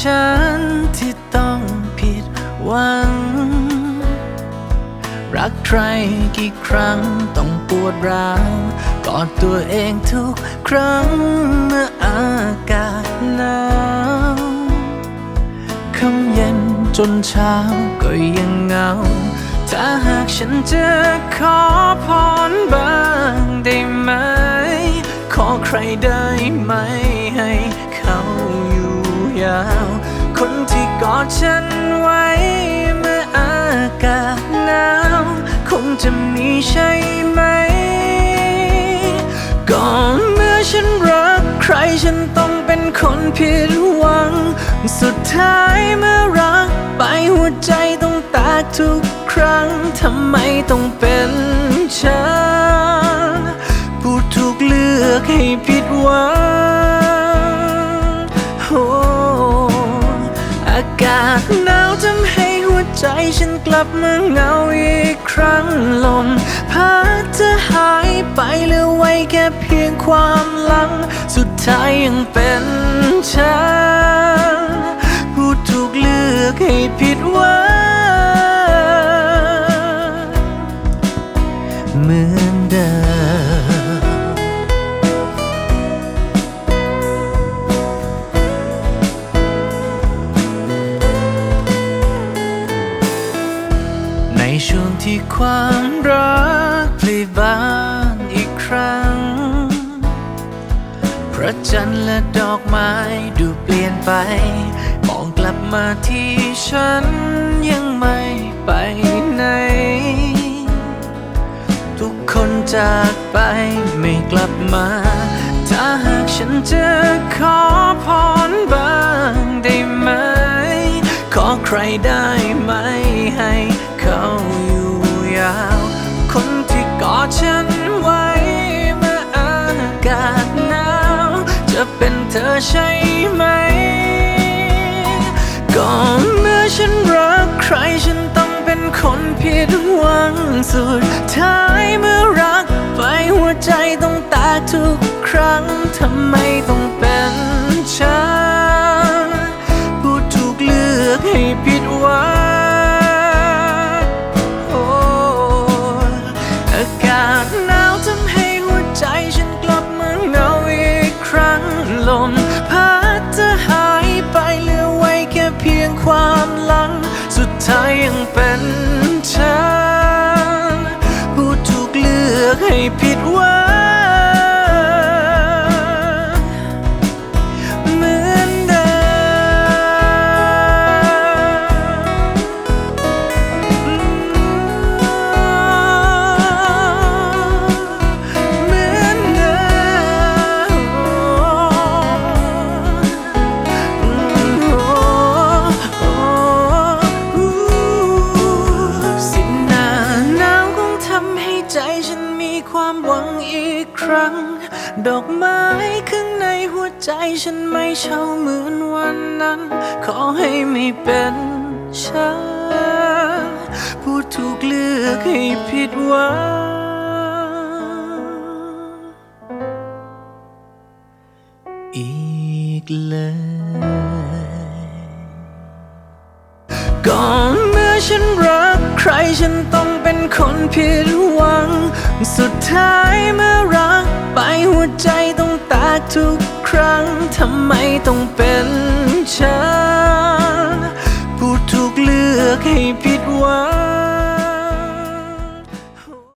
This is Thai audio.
ฉันที่ต้องผิดหวัง รักใครกี่ครั้งต้องปวดร้าวกอดตัวเองทุกครั้งเมื่ออากาศหนาวคำเย็นจนเช้าก็ยังเหงา ถ้าหากฉันจะขอพรบ้างได้ไหม ขอใครได้ไหมให้ ยาว คนที่กอดฉันไว้เมื่ออากาศหนาว คงจะมีใช่ไหม ก่อนเมื่อฉันรักใครฉันต้องเป็นคนผิดหวัง สุดท้ายเมื่อรักไปหัวใจต้องแตกทุกครั้ง ทำไมต้องเป็นฉัน ผู้ถูกเลือกให้ผิดหวังากาศหนาวทำให้หัวใจฉันกลับมาเหงาอีกครั้งลมพัดจะหายไปเหลือไว้แค่เพียงความหลัง สุดท้ายยังเป็นฉันผู้ถูกเลือกให้ผิดหวัง ช่วงที่ความรักพลีบานอีกครั้ง พระจันทร์และดอกไม้ดูเปลี่ยนไป มองกลับมาที่ฉันยังไม่ไปไหน ทุกคนจากไปไม่กลับมา ถ้าหากฉันจะขอพรบ้างได้ไหม ขอใครได้ไหมให้เใช่ไหมก่อนเมื่อฉันรักใครฉันต้องเป็นคนผิดหวังสุดท้ายเมื่อรักไปหัวใจต้องแตกทุกครั้งทำไมต้องเป็น ยังเป็นฉันผู้ถูกเลือกให้ผิดว่า ดอกไม้ข้างในหัวใจฉันไม่เช่าเหมือนวันนั้น ขอให้ไม่เป็นฉันผู้ถูกเลือกให้ผิดหวังอีกเลยก่อนเมื่อฉันรักใครฉันต้องเป็นคนผิดหวัง สุดท้ายเมื่อรัก หัวใจต้องแตกทุกครั้ง ทำไมต้องเป็น